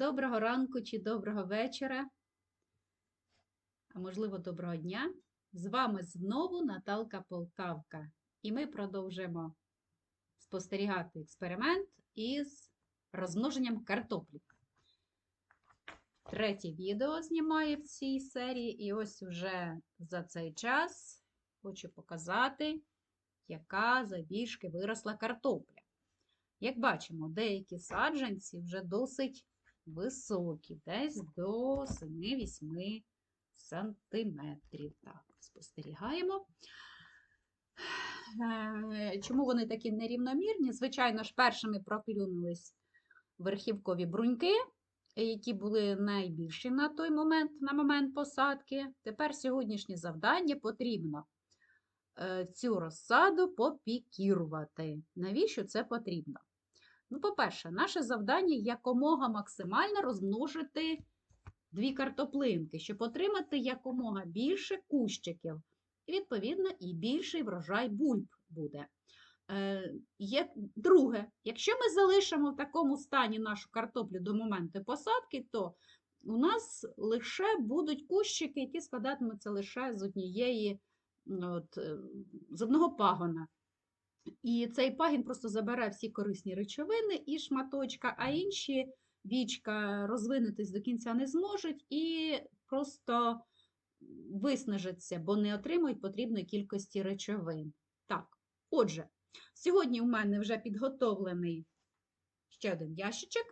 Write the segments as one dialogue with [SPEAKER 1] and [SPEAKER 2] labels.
[SPEAKER 1] Доброго ранку чи доброго вечора, а можливо, доброго дня. З вами знову Наталка Полтавка. І ми продовжимо спостерігати експеримент із розмноженням картоплі. Третє відео знімаю в цій серії, і ось уже за цей час хочу показати, яка завішки виросла картопля. Як бачимо, деякі саджанці вже досить високі, десь до 7-8 сантиметрів. Так, спостерігаємо. Е, Чому вони такі нерівномірні? Звичайно ж, першими проклюнулись верхівкові бруньки, які були найбільші на той момент, на момент посадки. Тепер сьогоднішнє завдання потрібно е, цю розсаду попікірувати. Навіщо це потрібно? Ну, по-перше, наше завдання якомога максимально розмножити дві картоплинки, щоб отримати якомога більше кущиків. І, відповідно, і більший врожай бульб буде. Е, є, Друге, якщо ми залишимо в такому стані нашу картоплю до моменту посадки, то у нас лише будуть кущики, які складатимуться лише з однієї, от, е, з одного пагона. І цей пагін просто забере всі корисні речовини і шматочка, а інші вічка розвинутись до кінця не зможуть і просто виснажаться, бо не отримують потрібної кількості речовин. Так, отже, сьогодні у мене вже підготовлений ще один ящичок.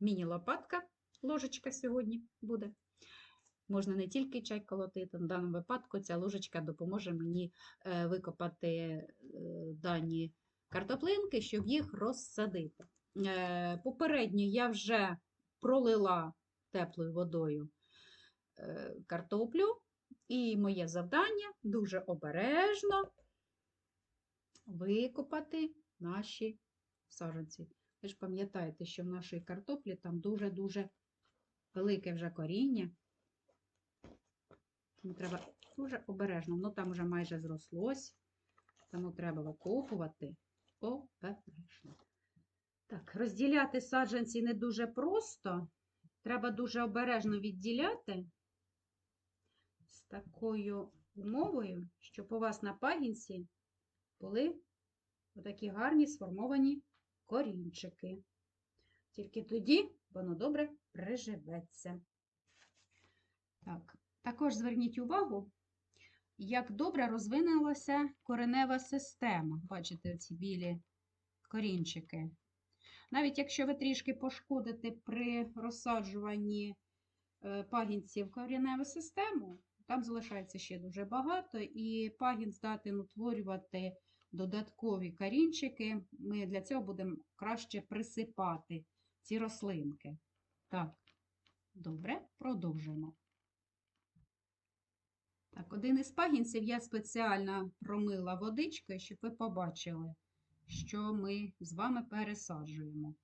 [SPEAKER 1] Міні-лопатка, ложечка сьогодні буде. Можна не тільки чай колотити, в даному випадку ця ложечка допоможе мені е, викопати е, дані картоплинки, щоб їх розсадити. Е, попередньо я вже пролила теплою водою картоплю, і моє завдання дуже обережно викопати наші саджанці. Ви ж пам'ятаєте, що в нашій картоплі там дуже-дуже велике вже коріння. Тому треба дуже обережно. Воно там вже майже зрослось, тому треба викопувати обережно. Так, розділяти саджанці не дуже просто. Треба дуже обережно відділяти з такою умовою, щоб у вас на пагінці були отакі гарні сформовані корінчики. Тільки тоді воно добре приживеться. Так, також зверніть увагу, як добре розвинулася коренева система. Бачите, ці білі корінчики. Навіть якщо ви трішки пошкодите при розсаджуванні е, пагінців кореневу систему, там залишається ще дуже багато, і пагін здатен утворювати додаткові корінчики. Ми для цього будемо краще присипати ці рослинки. Так, добре, продовжуємо. Так, один із пагінців я спеціально промила водичкою, щоб ви побачили, що ми з вами пересаджуємо.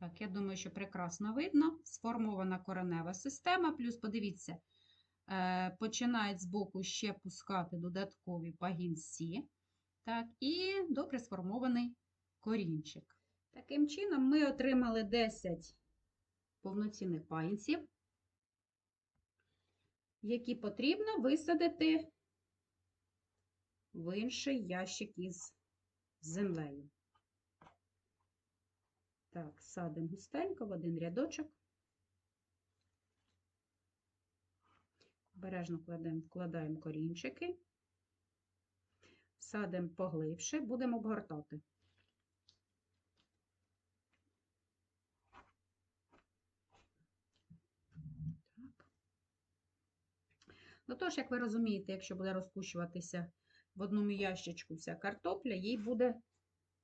[SPEAKER 1] Так, я думаю, що прекрасно видно. Сформована коренева система, плюс, подивіться, е, починають з боку ще пускати додаткові пагінці. Так, і добре сформований корінчик. Таким чином, ми отримали 10 повноцінних пагінців які потрібно висадити в інший ящик із землею. Так, садимо густенько в один рядочок. Обережно кладемо, вкладаємо корінчики, садимо поглибше, будемо обгортати. Ну, тож, як ви розумієте, якщо буде розпущуватися в одному ящичку вся картопля, їй буде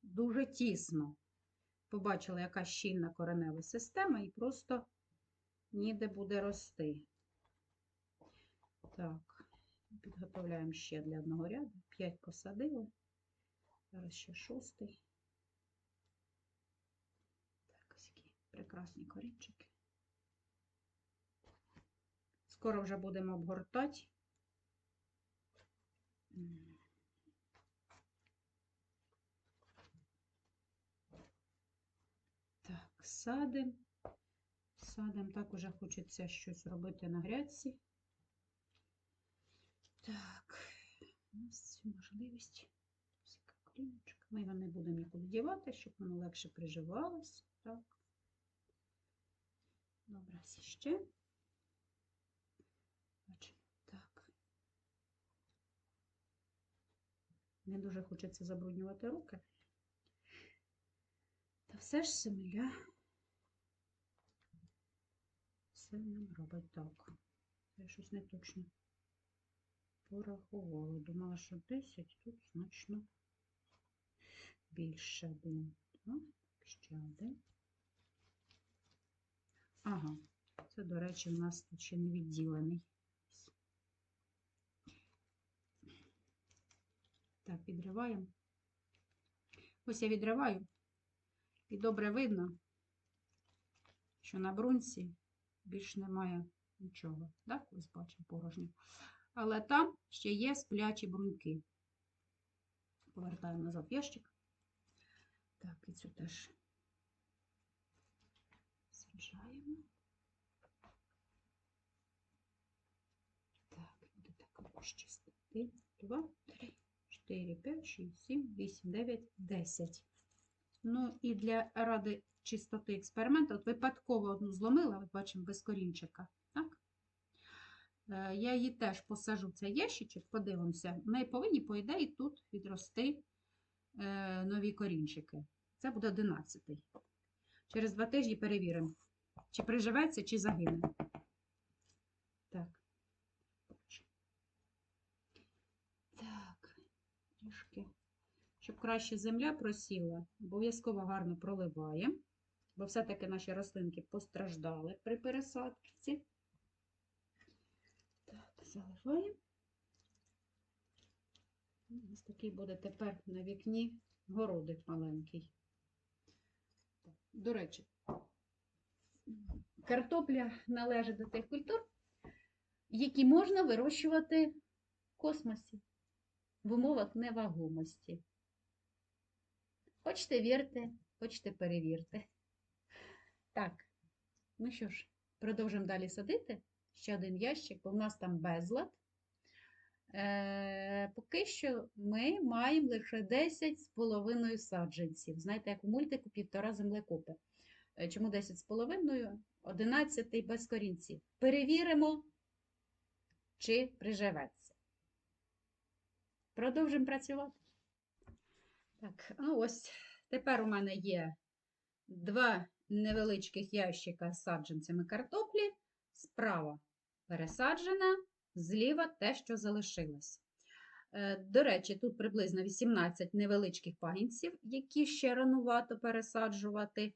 [SPEAKER 1] дуже тісно. Побачили, яка щільна коренева система, і просто ніде буде рости. Так, підготовляємо ще для одного ряду. П'ять посадили. Зараз ще шостий. Так, ось які прекрасні корінчики. Скоро вже будемо обгортати. Так, садимо. Садимо, так уже хочеться щось робити на грядці. Так, у нас можливість. Ми його не будемо нікуди дівати, щоб воно легше приживалось. Так. Добре, ще. Бачимо, так. Не дуже хочеться забруднювати руки. Та все ж земля все нам робить так. Я щось не точно порахувала. Думала, що 10, тут значно більше один. Два, ще один. Ага, це, до речі, в нас ще не відділений. Так, відриваємо. Ось я відриваю, і добре видно, що на брунці більш немає нічого. Так, ось бачимо порожньо. Але там ще є сплячі бруньки. Повертаємо назад ящик. Так, і цю теж саджаємо. Так, буде так щастити. Два, три, чотири, п'ять, шість, сім, вісім, дев'ять, десять. Ну і для ради чистоти експерименту, от випадково одну зломила, ми бачимо без корінчика. Так? Е, Я її теж посажу в цей ящичок, подивимося. Неї повинні, по ідеї, тут відрости е, нові корінчики. Це буде 11. Через два тижні перевіримо, чи приживеться, чи загине. Так, трішки. Щоб краще земля просіла, обов'язково гарно проливаємо, бо все-таки наші рослинки постраждали при пересадці. Так, заливаємо. Ось такий буде тепер на вікні городик маленький. До речі, картопля належить до тих культур, які можна вирощувати в космосі в умовах невагомості. Хочете вірте, хочете перевірте. Так, ну що ж, продовжимо далі садити. Ще один ящик, бо в нас там безлад. Е, поки що ми маємо лише 10 з половиною саджанців. Знаєте, як у мультику півтора землекопи. Е, Чому 10 з половиною? 11 без корінців. Перевіримо, чи приживеться. Продовжимо працювати. Так, ну ось тепер у мене є два невеличких ящика з саджанцями картоплі. Справа пересаджена, зліва те, що залишилось. Е, До речі, тут приблизно 18 невеличких пагінців, які ще ранувато пересаджувати.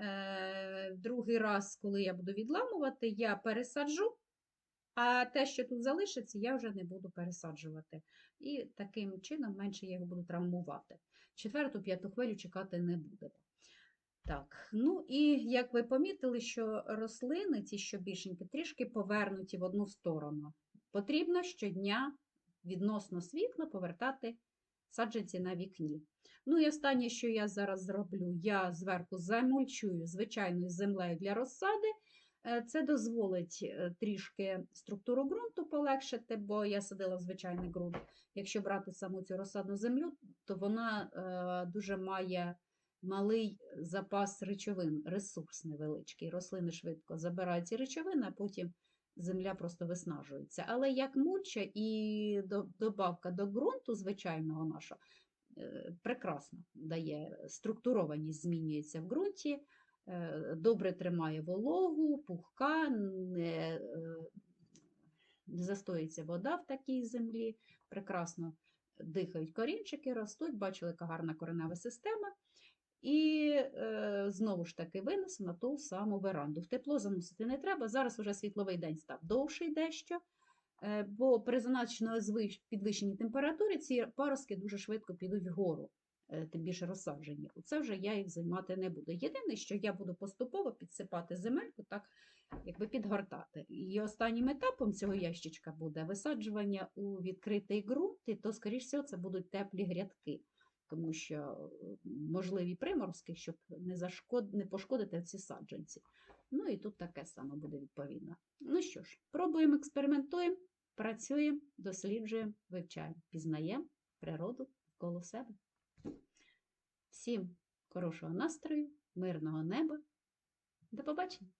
[SPEAKER 1] Е, Другий раз, коли я буду відламувати, я пересаджу, а те, що тут залишиться, я вже не буду пересаджувати. І таким чином менше я його буду травмувати. Четверту, п'яту хвилю чекати не будемо. Так, ну і як ви помітили, що рослини, ці що трішки повернуті в одну сторону. Потрібно щодня відносно світла повертати саджанці на вікні. Ну і останнє, що я зараз зроблю, я зверху замульчую звичайною землею для розсади. Е, Це дозволить е, трішки структуру ґрунту полегшити, бо я садила звичайний ґрунт. Якщо брати саму цю розсадну землю, то вона е, дуже має малий запас речовин, ресурс невеличкий. Рослини швидко забирають ці речовини, а потім земля просто виснажується. Але як мульча і до- добавка до ґрунту звичайного нашого прекрасно дає структурованість змінюється в ґрунті, добре тримає вологу, пухка, не, е, не застоїться вода в такій землі, прекрасно дихають корінчики, ростуть, бачили, яка гарна коренева система. І е, знову ж таки винес на ту саму веранду. В тепло заносити не треба. Зараз вже світловий день став довший дещо, е, бо при значно підвищеній температурі ці паростки дуже швидко підуть вгору, е, тим більше розсаджені. Це вже я їх займати не буду. Єдине, що я буду поступово підсипати земельку, так якби підгортати. І останнім етапом цього ящичка буде висаджування у відкритий ґрунт, і то, скоріш всього, це будуть теплі грядки. тому що е, можливі приморозки, щоб не, зашкод... не пошкодити ці саджанці. Ну і тут таке саме буде відповідно. Ну що ж, пробуємо, експериментуємо, працюємо, досліджуємо, вивчаємо, пізнаємо природу коло себе. Всім хорошого настрою, мирного неба. До побачення!